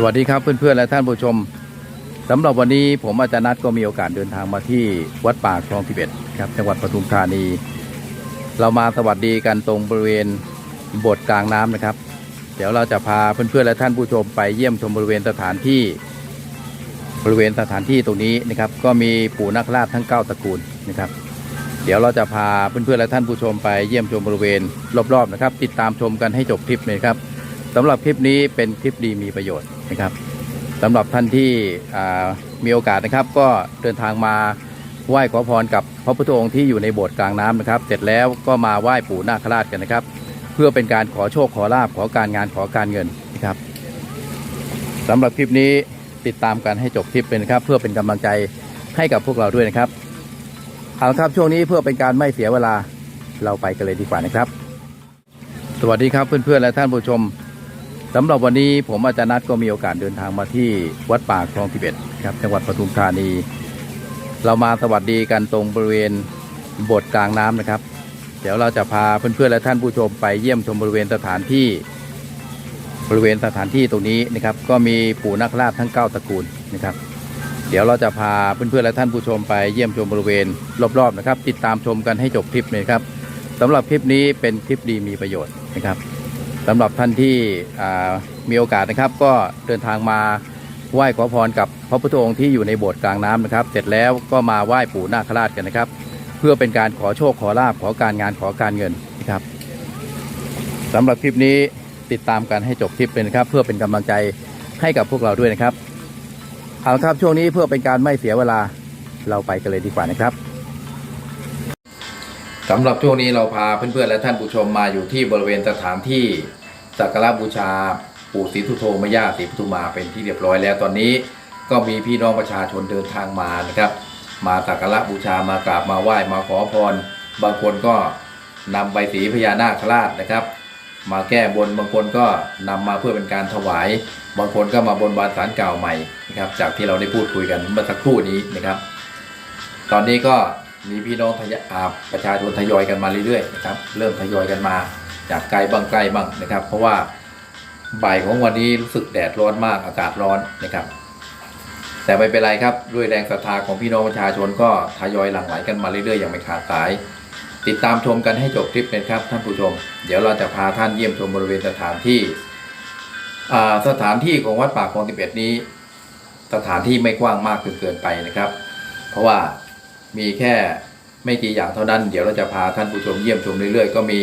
สวัสดีครับเพื่อนๆและท่านผู้ชมสำหรับวันนี้ผมอาจารย์นัทก็มีโอกาสเดินทางมาที่วัดป่าคลองทิเบตครับจังหวัดปทุมธานี เรามาสวัสดีกันตรงบริเวณโบสถ์กลางน้ำนะครับ เดี๋ยวเราจะพาเพื่อนๆและท่านผู้ชมไปเยี่ยมชมบริเวณสถานที่ บริเวณสถานที่ตรงนี้นะครับ ก็มีปู่นักราชทั้ง 9ตระกูลนะครับ เดี๋ยวเราจะพาเพื่อนๆและท่านผู้ชมไปเยี่ยมชมบริเวณรอบๆนะครับ ติดตามชมกันให้จบคลิปเลยครับ สำหรับคลิปนี้เป็นคลิปดีมีประโยชน์นะครับสำหรับท่านที่มีโอกาสนะครับ ก็เดินทางมาไหว้ขอพรกับพระพุทธองค์ที่อยู่ในโบสถ์กลางน้ำนะครับ เสร็จแล้วก็มาไหว้ปู่นาคราชกันนะครับ เพื่อเป็นการขอโชคขอลาบขอการงานขอการเงินนะครับสำหรับคลิปนี้ติดตามกันให้จบคลิปเลยนครับ เพื่อเป็นกำลังใจให้กับพวกเราด้วยนะครับเอาละครับช่วงนี้เพื่อเป็นการไม่เสียเวลาเราไปกันเลยดีกว่านะครับ สวัสดีครับเพื่อนๆและท่านผู้ชม สำหรับวันนี้ผมอาจารย์นัทก็มีโอกาสเดินทางมาที่วัดป่าคลองทิเบตครับจังหวัดปทุมธานี เรามาสวัสดีกันตรงบริเวณโบสถ์กลางน้ำนะครับ เดี๋ยวเราจะพาเพื่อนๆและท่านผู้ชมไปเยี่ยมชมบริเวณสถานที่ บริเวณสถานที่ตรงนี้นะครับ ก็มีปู่นักราชทั้ง 9ตระกูลนะครับ เดี๋ยวเราจะพาเพื่อนๆและท่านผู้ชมไปเยี่ยมชมบริเวณรอบๆนะครับ ติดตามชมกันให้จบคลิปเลยครับสำหรับคลิปนี้เป็นคลิปดีมีประโยชน์นะครับ สำหรับท่านที่มีโอกาสนะครับ ก็เดินทางมาไหว้ขอพรกับพระพุทธองค์ที่อยู่ในโบสถ์กลางน้ำนะครับ เสร็จแล้วก็มาไหว้ปู่นาคราชกันนะครับ เพื่อเป็นการขอโชคขอลาบขอการงานขอการเงินนะครับสำหรับคลิปนี้ติดตามกันให้จบคลิปเลยนะครับ เพื่อเป็นกำลังใจให้กับพวกเราด้วยนะครับ เอาละครับช่วงนี้เพื่อเป็นการไม่เสียเวลาเราไปกันเลยดีกว่านะครับสำหรับช่วงนี้เราพาเพื่อนๆและท่านผู้ชมมาอยู่ที่บริเวณสถานที่ สักการะบูชาปู่ศรีทุโธมย่าศรีปทุมาเป็นที่เรียบร้อยแล้วตอนนี้ ก็มีพี่น้องประชาชนเดินทางมานะครับ มาสักการะบูชามากราบมาไหว้มาขอพร บางคนก็นำใบสีพญานาคราชนะครับ มาแก้บนบางคนก็นำมาเพื่อเป็นการถวาย บางคนก็มาบนบานสารเก่าใหม่นะครับจากที่เราได้พูดคุยกันเมื่อสักครู่นี้นะครับ ตอนนี้ก็มีพี่น้องทยอาประชาชนทยอยกันมาเรื่อยๆนะครับ เริ่มทยอยกันมา จากไกลบ้างใกล้บ้างนะครับ เพราะว่าบ่ายของวันนี้รู้สึกแดดร้อนมากอากาศร้อนนะครับ แต่ไม่เป็นไรครับด้วยแรงศรัทธาของพี่น้องประชาชนก็ทยอยหลั่งไหลกันมาเรื่อยๆอย่างไม่ขาดสาย ติดตามชมกันให้จบคลิปนะครับท่านผู้ชม เดี๋ยวเราจะพาท่านเยี่ยมชมบริเวณสถานที่สถานที่ของวัดป่าคลองติเบตนี้ สถานที่ไม่กว้างมากจนเกินไปนะครับ เพราะว่ามีแค่ ไม่กี่อย่างเท่านั้น เดี๋ยวเราจะพาท่านผู้ชมเยี่ยมชมเรื่อยๆ ก็มี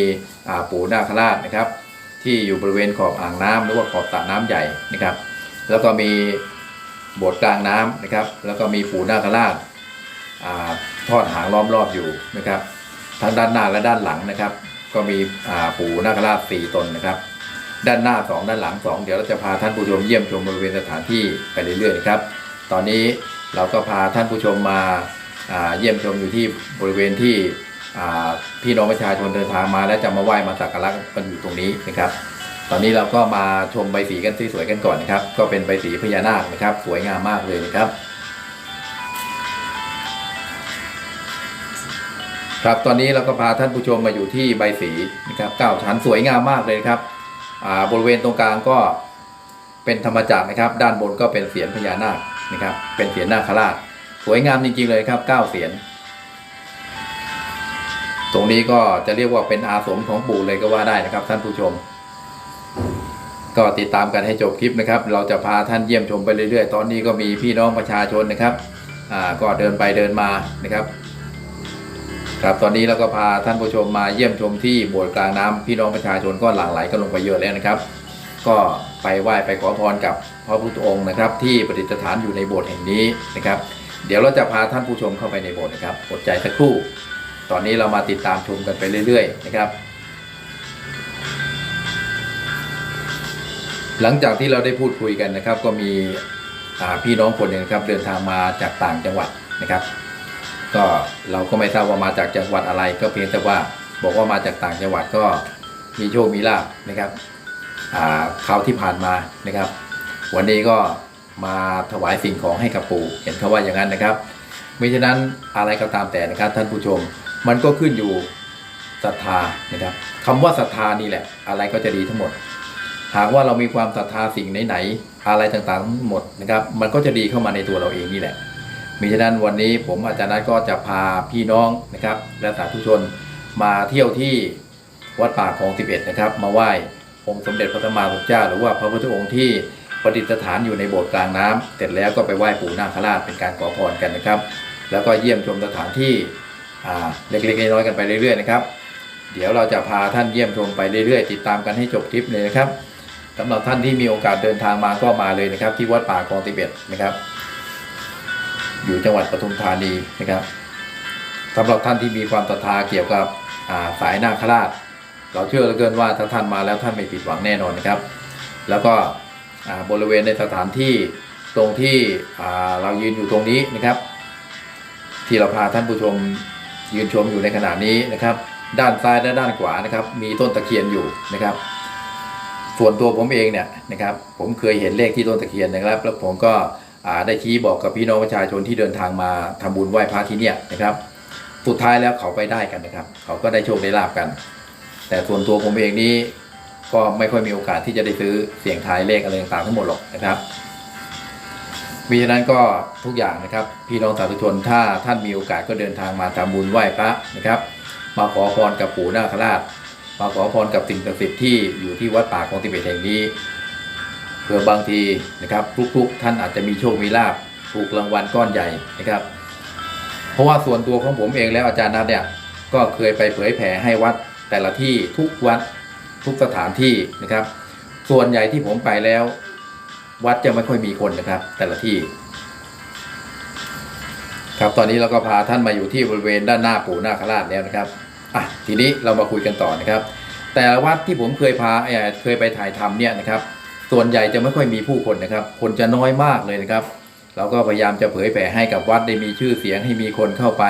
ปู่นาคราชนะครับ ที่อยู่บริเวณขอบอ่างน้ำหรือว่าขอบสระน้ำใหญ่นะครับ แล้วก็มีโบสถ์กลางน้ำนะครับ แล้วก็มีปู่นาคราชทอดหางล้อมรอบอยู่นะครับ ทั้งด้านหน้าและด้านหลังนะครับ ก็มีปู่นาคราชสี่ตนนะครับด้านหน้าสองด้านหลังสองเดี๋ยวเราจะพาท่านผู้ชมเยี่ยมชมบริเวณสถานที่ไปเรื่อยๆนะครับ ตอนนี้เราก็พาท่านผู้ชมมา เยี่ยมชมอยู่ที่บริเวณที่พี่น้องประชาชนเดินทางมา และจะมาไหว้มาสักการะกันอยู่ตรงนี้นะครับ ตอนนี้เราก็มาชมใบสีกันที่สวยกันก่อนนะครับ ก็เป็นใบสีพญานาคนะครับ สวยงามมากเลยนะครับ ครับตอนนี้เราก็พาท่านผู้ชมมาอยู่ที่ใบสีนะครับเก้าชั้นสวยงามมากเลยครับบริเวณตรงกลางก็เป็นธรรมจักรนะครับ ด้านบนก็เป็นเสียนพญานาคนะครับ เป็นเสียนนาคราช สวยงามจริงๆเลยครับเก้าเสียน ตรงนี้ก็จะเรียกว่าเป็นอาสมของปู่เลยก็ว่าได้นะครับ ท่านผู้ชม ก็ติดตามกันให้จบคลิปนะครับ เราจะพาท่านเยี่ยมชมไปเรื่อยๆ ตอนนี้ก็มีพี่น้องประชาชนนะครับก็เดินไปเดินมานะครับ ครับตอนนี้เราก็พาท่านผู้ชมมาเยี่ยมชมที่โบสถ์กลางน้ำพี่น้องประชาชนก็หลั่งไหลกันลงไปเยอะแล้วนะครับ ก็ไปไหว้ไปขอพรกับพระพุทธองค์นะครับ ที่ประดิษฐานอยู่ในโบสถ์แห่งนี้นะครับ เดี๋ยวเราจะพาท่านผู้ชมเข้าไปในโบสถ์นะครับอดใจสักครู่ ตอนนี้เรามาติดตามชมกันไปเรื่อย ๆ นะครับ หลังจากที่เราได้พูดคุยกันนะครับ ก็มีพี่น้องคนหนึ่งครับเดินทางมาจากต่างจังหวัดนะครับ ก็เราก็ไม่ทราบว่ามาจากจังหวัดอะไร ก็เพียงแต่ว่าบอกว่ามาจากต่างจังหวัดก็มีโชคมีลาบนะครับอ่าคราวที่ผ่านมานะครับ วันนี้ก็ มาถวายสิ่งของให้กับปู่เห็นเขาว่าอย่างนั้นนะครับมิฉะนั้นอะไรก็ตามแต่นะครับท่านผู้ชม มันก็ขึ้นอยู่ศรัทธานะครับคำว่าศรัทธานี่แหละ อะไรก็จะดีทั้งหมด หากว่าเรามีความศรัทธาสิ่งไหนๆอะไรต่างๆทั้งหมดนะครับ มันก็จะดีเข้ามาในตัวเราเองนี่แหละมิฉะนั้นวันนี้ผมอาจารย์นัทก็จะพาพี่น้องนะครับ และสาธุชนมาเที่ยวที่วัดป่าคลอง 11 นะครับ มาไหว้องค์สมเด็จพระสัมมาสัมพุทธเจ้าหรือว่าพระพุทธองค์ที่ ประดิษฐานอยู่ในโบสถ์กลางน้ำเสร็จแล้วก็ไปไหว้ปู่นาคราชเป็นการขอพรกันนะครับ แล้วก็เยี่ยมชมสถานที่เล็กๆน้อยๆกันไปเรื่อยๆนะครับ เดี๋ยวเราจะพาท่านเยี่ยมชมไปเรื่อยๆ ติดตามกันให้จบทริปเลยนะครับสำหรับท่านที่มีโอกาสเดินทางมาก็มาเลยนะครับ ที่วัดป่าคลองติเบตนะครับ อยู่จังหวัดปทุมธานีนะครับสำหรับท่านที่มีความศรัทธาเกี่ยวกับาสายนาคราช เราเชื่อเหลือเกินว่าถ้าท่านมาแล้วท่านไม่ผิดหวังแน่นอนนะครับ แล้วก็ บริเวณในสถานที่ตรงที่เรายืนอยู่ตรงนี้นะครับ ที่เราพาท่านผู้ชมยืนชมอยู่ในขณะนี้นะครับ ด้านซ้ายและด้านขวานะครับ มีต้นตะเคียนอยู่นะครับ ส่วนตัวผมเองเนี่ยนะครับ ผมเคยเห็นเลขที่ต้นตะเคียนนะครับ แล้วผมก็ได้ชี้บอกกับพี่น้องประชาชนที่เดินทางมาทำบุญไหว้พระที่เนี่ยนะครับ สุดท้ายแล้วเขาไปได้กันนะครับ เขาก็ได้โชคได้ลาบกัน แต่ส่วนตัวผมเองนี้ ก็ไม่ค่อยมีโอกาสที่จะได้ซื้อเสี่ยงทายเลขอะไรต่างๆทั้งหมดหรอกนะครับมีฉะนั้นก็ทุกอย่างนะครับ พี่น้องสาธุชนถ้าท่านมีโอกาสก็เดินทางมาทำบุญไหว้พระนะครับ มาขอพรกับปู่นาคราช มาขอพรกับสิ่งศักดิ์สิทธิ์ที่อยู่ที่วัดป่าของติเบตแห่งนี้เพื่อบางทีนะครับ ทุกๆ ท่านอาจจะมีโชคมีลาภถูกรางวัลก้อนใหญ่นะครับ เพราะว่าส่วนตัวของผมเองแล้วอาจารย์นัทเนี่ยก็เคยไปเผยแผ่ให้วัดแต่ละที่ทุกวัด ทุกสถานที่นะครับ ส่วนใหญ่ที่ผมไปแล้ว วัดจะไม่ค่อยมีคนนะครับ แต่ละที่ ครับตอนนี้เราก็พาท่านมาอยู่ที่บริเวณด้านหน้าปู่นาคราชแล้วนะครับอะทีนี้เรามาคุยกันต่อนะครับ แต่ละวัดที่ผมเคยพาเเคยไปถ่ายทำเนี่ยนะครับ ส่วนใหญ่จะไม่ค่อยมีผู้คนนะครับ คนจะน้อยมากเลยนะครับเราก็พยายามจะเผยแผ่ให้กับวัดได้มีชื่อเสียงให้มีคนเข้าไป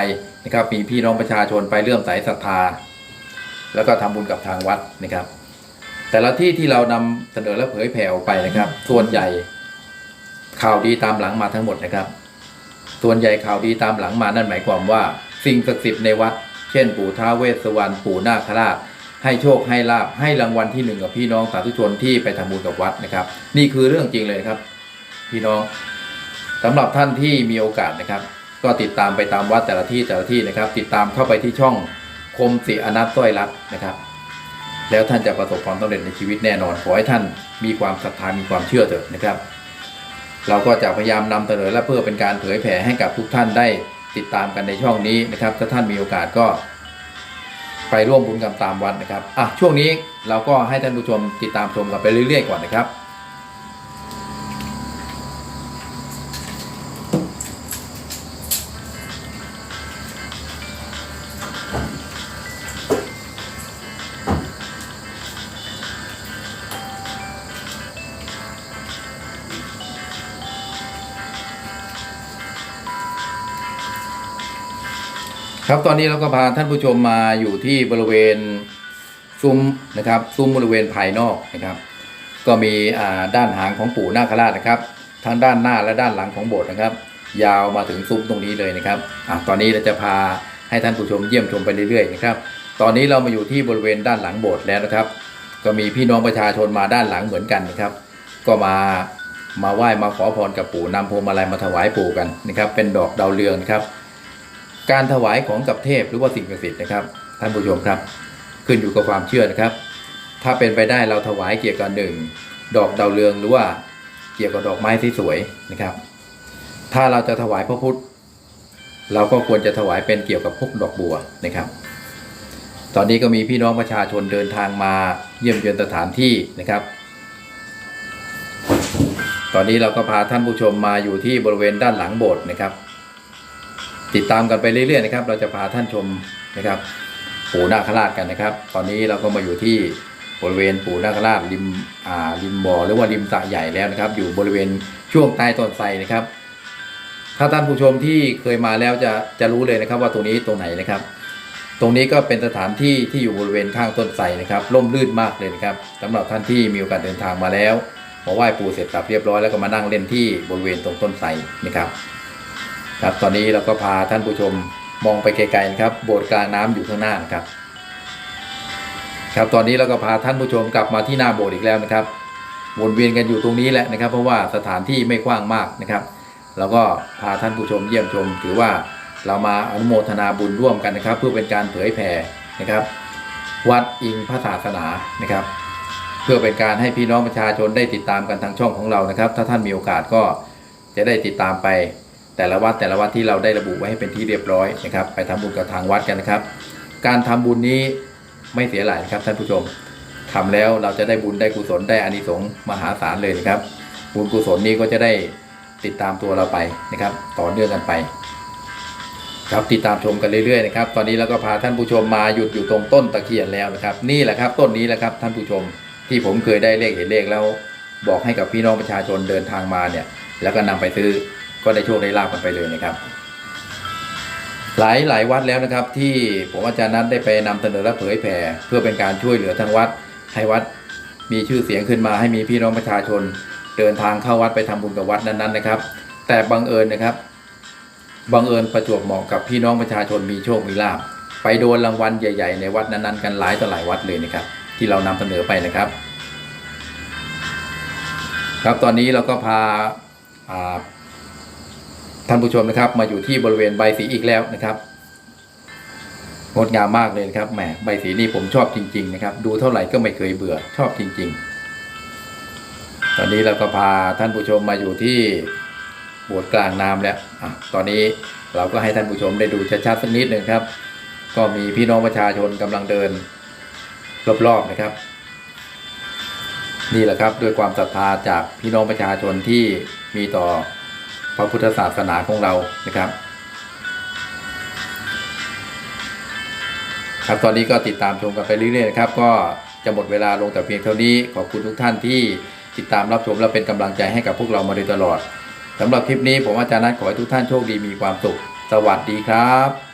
นะครับมีพี่น้องประชาชนไปเลื่อมใสศรัทธา แล้วก็ทำบุญกับทางวัดนะครับ แต่ละที่ที่เรานำเสนอและเผยแผ่ออกไปนะครับ ส่วนใหญ่ข่าวดีตามหลังมาทั้งหมดนะครับ ส่วนใหญ่ข่าวดีตามหลังมานั่นหมายความว่า สิ่งศักดิ์สิทธิ์ในวัด เช่น ปู่ท้าวเวสสวรรณปู่นาคราช ให้โชคให้ลาบให้รางวัลที่หนึ่งกับพี่น้องสาธุชนที่ไปทำบุญกับวัดนะครับ นี่คือเรื่องจริงเลยนะครับ พี่น้องสำหรับท่านที่มีโอกาสนะครับ ก็ติดตามไปตามวัดแต่ละที่แต่ละที่นะครับ ติดตามเข้าไปที่ช่องคมสิอนัตต้อยรัตน์นะครับ แล้วท่านจะประสบความสำเร็จในชีวิตแน่นอน ขอให้ท่านมีความศรัทธามีความเชื่อเถิดนะครับ เราก็จะพยายามนำเสนอและเพื่อเป็นการเผยแผ่ให้กับทุกท่านได้ติดตามกันในช่องนี้นะครับ ถ้าท่านมีโอกาสก็ ไปร่วมบุญกันตามวัดนะครับอะช่วงนี้เราก็ให้ท่านผู้ชมติดตามชมกันไปเรื่อยๆก่อนนะครับ ครับตอนนี้เราก็พาท่านผู้ชมมาอยู่ที่บริเวณซุ้มนะครับซุ้มบริเวณภายนอกนะครับ ก็มีด้านหางของปู่นาคราชนะครับ ทั้งด้านหน้าและด้านหลังของโบสถ์นะครับ ยาวมาถึงซุ้มตรงนี้เลยนะครับอตอนนี้เราจะพาให้ท่านผู้ชมเยี่ยมชมไปเรื่อยๆนะครับ ตอนนี้เรามาอยู่ที่บริเวณด้านหลังโบสถ์แล้วนะครับ ก็มีพี่น้องประชาชนมาด้านหลังเหมือนกันนะครับ ก็มามาไหว้มาขอพรกับปู่นำพวงมาลัยมาถวายปู่กันนะครับ เป็นดอกดาวเรืองนะครับ การถวายของกับเทพหรือว่าสิ่งศักดิ์สิทธิ์นะครับ ท่านผู้ชมครับ ขึ้นอยู่กับความเชื่อนะครับ ถ้าเป็นไปได้เราถวายเกี่ยวกับหนึ่งดอกดาวเรืองหรือว่าเกี่ยวกับดอกไม้ที่สวยนะครับ ถ้าเราจะถวายพระพุทธ เราก็ควรจะถวายเป็นเกี่ยวกับพวกดอกบัวนะครับ ตอนนี้ก็มีพี่น้องประชาชนเดินทางมาเยี่ยมเยือนสถานที่นะครับ ตอนนี้เราก็พาท่านผู้ชมมาอยู่ที่บริเวณด้านหลังโบสถ์นะครับ ติดตามกันไปเรื่อยๆนะครับ เราจะพาท่านชมนะครับปู่นาคราชกันนะครับ ตอนนี้เราก็มาอยู่ที่บริเวณปู่นาคราชริมอ่าริมบ่อหรือว่าริมสระใหญ่แล้วนะครับ อยู่บริเวณช่วงใต้ต้นไทรนะครับ ถ้าท่านผู้ชมที่เคยมาแล้วจะจะรู้เลยนะครับ ว่าตรงนี้ตรงไหนนะครับ ตรงนี้ก็เป็นสถานที่ที่อยู่บริเวณข้างต้นไทรนะครับร่มรื่นมากเลยนะครับสำหรับท่านที่มีโอกาสเดินทางมาแล้วมาไหว้ปู่เสร็จสับเรียบร้อยแล้วก็มานั่งเล่นที่บริเวณตรงต้นไทรนะครับ ครับตอนนี้เราก็พาท่านผู้ชมมองไปไกลๆนะครับ โบสถ์กลางน้ำอยู่ข้างหน้านะครับ ครับตอนนี้เราก็พาท่านผู้ชมกลับมาที่หน้าโบสถ์อีกแล้วนะครับวนเวียนกันอยู่ตรงนี้แหละนะครับ เพราะว่าสถานที่ไม่กว้างมากนะครับแล้วก็พาท่านผู้ชมเยี่ยมชม ถือว่าเรามาอนุโมทนาบุญร่วมกันนะครับ เพื่อเป็นการเผยแผ่นะครับ วัดอิงพระศาสนานะครับ เพื่อเป็นการให้พี่น้องประชาชนได้ติดตามกันทางช่องของเรานะครับ ถ้าท่านมีโอกาสก็จะได้ติดตามไป แต่ละวัดแต่ละวัดที่เราได้ระบุไว้ให้เป็นที่เรียบร้อยนะครับ ไปทำบุญกับทางวัดกันนะครับ การทำบุญนี้ไม่เสียหลายครับท่านผู้ชมทำแล้วเราจะได้บุญได้กุศลได้อานิสงส์มหาศาลเลยนะครับ บุญกุศลนี้ก็จะได้ติดตามตัวเราไปนะครับ ต่อเนื่องกันไป ครับติดตามชมกันเรื่อยๆนะครับ ตอนนี้เราก็พาท่านผู้ชมมาหยุดอยู่ตรงต้นตะเคียนแล้วนะครับ นี่แหละครับต้นนี้แหละครับท่านผู้ชมที่ผมเคยได้เลขเห็นเลขแล้ว บอกให้กับพี่น้องประชาชนเดินทางมาเนี่ย แล้วก็นำไปซื้อ ก็ได้โชคได้ลาบกันไปเลยนะครับ หลายหลายวัดแล้วนะครับ ที่ผมอาจารย์นัทได้ไปนำเสนอและเผยแผ่เพื่อเป็นการช่วยเหลือทางวัด ให้วัดมีชื่อเสียงขึ้นมาให้มีพี่น้องประชาชน เดินทางเข้าวัดไปทำบุญกับวัดนั้นๆนะครับ แต่บังเอิญนะครับบังเอิญประจวบเหมาะกับพี่น้องประชาชนมีโชคมีลาบไปโดนรางวัลใหญ่ ๆ ในวัดนั้นๆกันหลายต่อหลายวัดเลยนะครับ ที่เรานำเสนอไปนะครับ ครับตอนนี้เราก็พา ท่านผู้ชมนะครับ มาอยู่ที่บริเวณใบสีอีกแล้วนะครับงดงามมากเลยนะครับแหมใบสีนี่ผมชอบจริง ๆ นะครับ ดูเท่าไหร่ก็ไม่เคยเบื่อชอบจริง ๆ ตอนนี้เราก็พาท่านผู้ชมมาอยู่ที่โบสถ์กลางน้ำแล้วอะตอนนี้เราก็ให้ท่านผู้ชมได้ดูชัดๆสักนิดหนึ่งครับ ก็มีพี่น้องประชาชนกำลังเดินรอบๆนะครับ นี่แหละครับด้วยความศรัทธาจากพี่น้องประชาชนที่มีต่อ พระพุทธศาสนาของเรานะครับครับตอนนี้ก็ติดตามชมกันไปเรื่อยๆนะครับ ก็จะหมดเวลาลงแต่เพียงเท่านี้ ขอบคุณทุกท่านที่ติดตามรับชมและเป็นกำลังใจให้กับพวกเรามาโดยตลอดสำหรับคลิปนี้ผมอาจารย์นัทขอให้ทุกท่านโชคดีมีความสุข สวัสดีครับ